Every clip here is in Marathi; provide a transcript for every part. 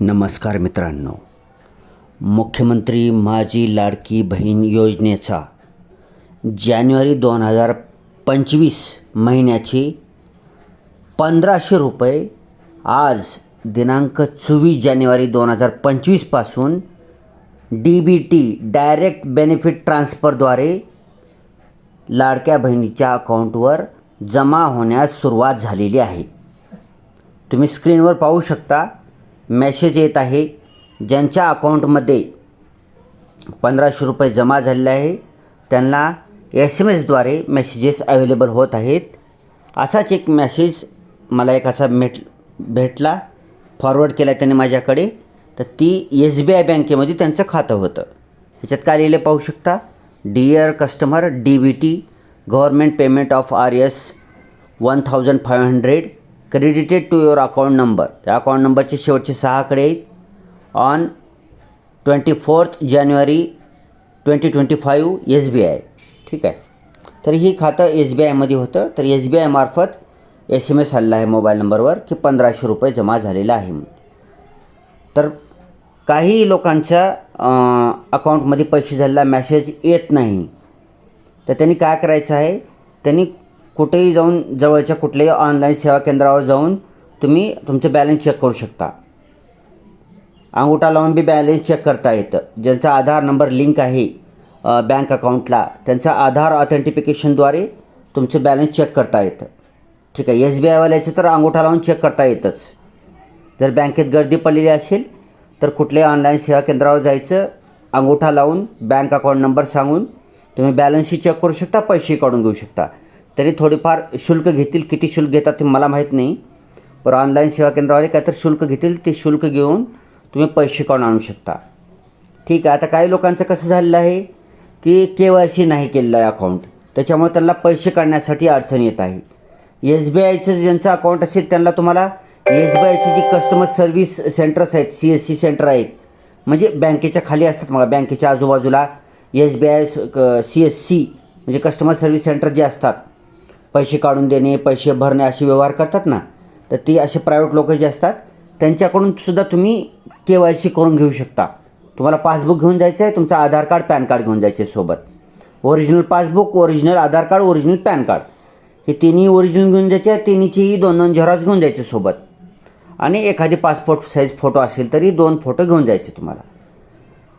नमस्कार मित्रांनो. मुख्यमंत्री माझी लाडकी बहीण योजनेचा जानेवारी दोन हजार पंचवीस महिन्याची पंधराशे रुपये आज दिनांक चोवीस जानेवारी दोन हजार पंचवीसपासून D B T direct benefit ट्रान्स्फरद्वारे लाडक्या बहिणीच्या अकाउंटवर जमा होण्यास सुरुवात झालेली आहे. तुम्ही स्क्रीनवर पाहू शकता. मेसेज येत आहे. ज्यांच्या अकाउंटमध्ये पंधराशे रुपये जमा झालेले आहे त्यांना एस एम एसद्वारे मेसेजेस अवेलेबल होत आहेत. असाच एक मेसेज मला एक असा भेट भेटला फॉरवर्ड केला त्याने माझ्याकडे. तर ती एस बी आय बँकेमध्ये त्यांचं खातं होतं. ह्याच्यात काय लिहिलं पाहू शकता? Dear customer D B T government payment of R S one thousand five hundred credited to your account number त्या अकाउंट नंबरचे शेवटचे सहा आकडे आहेत. On twenty fourth January twenty twenty five S B I ठीक आहे? तर ही खातं एस बी आयमध्ये होतं. तर एस बी आयमार्फत एस एम एस आलेला आहे मोबाईल नंबरवर की पंधराशे रुपये जमा झालेला आहे. तर काही लोकांच्या अकाउंटमध्ये पैसे झालेला मॅसेज येत नाही. तर त्यांनी काय करायचं आहे? त्यांनी कुठेही जाऊन जवळच्या कुठल्याही ऑनलाईन सेवा केंद्रावर जाऊन तुम्ही तुमचं बॅलन्स चेक करू शकता. अंगुठा लावून बी बॅलन्स चेक करता येतं. ज्यांचा आधार नंबर लिंक आहे बँक अकाउंटला त्यांचा आधार ऑथेंटिफिकेशनद्वारे तुमचं बॅलन्स चेक करता येतं. ठीक आहे एस बी आयवाल्याचं तर अंगुठा लावून चेक करता येतंच. जर बँकेत गर्दी पडलेली असेल तर कुठल्याही ऑनलाईन सेवा केंद्रावर जायचं अंगुठा लावून बँक अकाउंट नंबर सांगून तुम्ही बॅलन्सही चेक करू शकता पैसेही काढून घेऊ शकता. तरी थोडीफार शुल्क घेतील. किती शुल्क घेतात ते मला माहीत नाही. पण ऑनलाईन सेवा केंद्रावाले काहीतरी शुल्क घेतील. ते शुल्क घेऊन तुम्ही पैसे काढून आणू शकता. ठीक आहे. आता काही लोकांचं कसं झालेलं आहे की के वाय सी नाही केलेलं आहे अकाउंट. त्याच्यामुळे त्यांना पैसे काढण्यासाठी अडचण येत आहे. एस बी आयचं ज्यांचं अकाउंट असेल त्यांना तुम्हाला एस बी आयची जी कस्टमर सर्व्हिस सेंटर्स आहेत सी एस सी सेंटर आहेत म्हणजे बँकेच्या खाली असतात मग बँकेच्या आजूबाजूला S B I C S C म्हणजे कस्टमर सर्व्हिस सेंटर जे असतात पैसे काढून देणे पैसे भरणे असे व्यवहार करतात ना तर ती असे प्रायव्हेट लोक जे असतात त्यांच्याकडून सुद्धा तुम्ही के वाय सी करून घेऊ शकता. तुम्हाला पासबुक घेऊन जायचं आहे तुमचं आधार कार्ड पॅन कार्ड घेऊन जायचे सोबत. Original passbook original Aadhaar card original PAN card. हे तिन्ही ओरिजिनल घेऊन जायचे तिन्हीचीही दोन दोन झेरॉक्स घेऊन जायचे सोबत. आणि एखादी पासपोर्ट साईज फोटो असेल तरी दोन फोटो घेऊन जायचे तुम्हाला.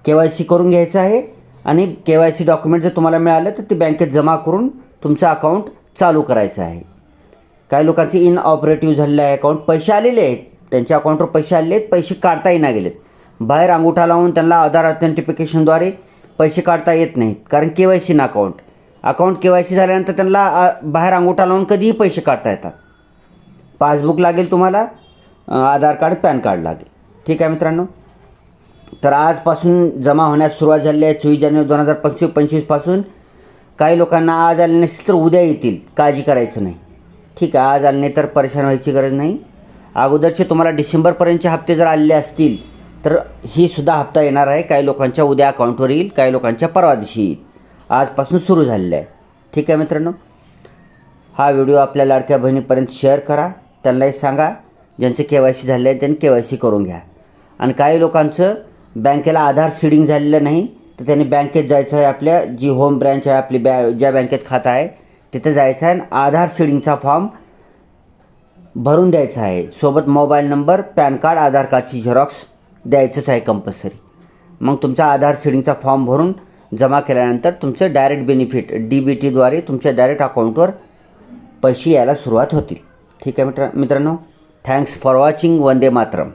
के वाय सी करून घ्यायचं आहे आणि के वाय सी डॉक्युमेंट जर तुम्हाला मिळालं तर ते बँकेत जमा करून तुमचं अकाउंट चालू करायचं आहे. काही लोकांचे इन ऑपरेटिव्ह झालेलं आहे अकाउंट पैसे आलेले आहेत. त्यांच्या अकाउंटवर पैसे आलेले आहेत. पैसे काढताही नाही गेलेत. बाहेर अंगुठा लावून त्यांना आधार ऑथेंटिफिकेशनद्वारे पैसे काढता येत नाहीत. कारण के वाय सी ना account account K Y C झाल्यानंतर त्यांना आ, बाहेर अंगुठा लावून कधीही पैसे काढता येतात. पासबुक लागेल तुम्हाला आधार कार्ड पॅन कार्ड लागेल. ठीक आहे मित्रांनो? तर आजपासून जमा होण्यास सुरुवात झाली आहे. चोवीस जानेवारी दोन हजार पंचवीस पंचवीसपासून काही लोकांना आज आले नसतील तर उद्या येतील. काळजी करायचं नाही. ठीक आहे आज आले नाही तर परेशान व्हायची गरज नाही. अगोदरचे तुम्हाला डिसेंबरपर्यंतचे हप्ते जर आलेले असतील तर ही सुद्धा हप्ता येणार आहे. काही लोकांच्या उद्या अकाउंटवर येईल काही लोकांच्या परवा दिवशी येईल. आजपासून सुरू झालेलं आहे. ठीक आहे मित्रांनो? हा व्हिडिओ आपल्या लाडक्या बहिणीपर्यंत शेअर करा. त्यांनाही सांगा ज्यांचे के वाय सी झाले आहे त्यांनी के वाय सी करून घ्या. आणि काही लोकांचं बँकेला आधार सीडिंग झालेलं नाही. तर त्यांनी बँकेत जायचं आहे आपल्या जी होम ब्रँच आहे आपली बॅ ज्या बँकेत खातं आहे तिथं जायचं आहे आणि आधार सीडिंगचा फॉर्म भरून द्यायचा आहे. सोबत mobile number PAN card Aadhaar कार्डची झेरॉक्स द्यायचंच आहे कंपल्सरी मग तुमचा आधार सीडिंगचा फॉर्म भरून जमा केल्यानंतर तुमचं डायरेक्ट बेनिफिट डी बी टीद्वारे तुमच्या डायरेक्ट अकाउंटवर पैसे यायला सुरुवात होतील. ठीक आहे मित्र मित्रांनो? थँक्स फॉर वॉचिंग वंदे मातरम.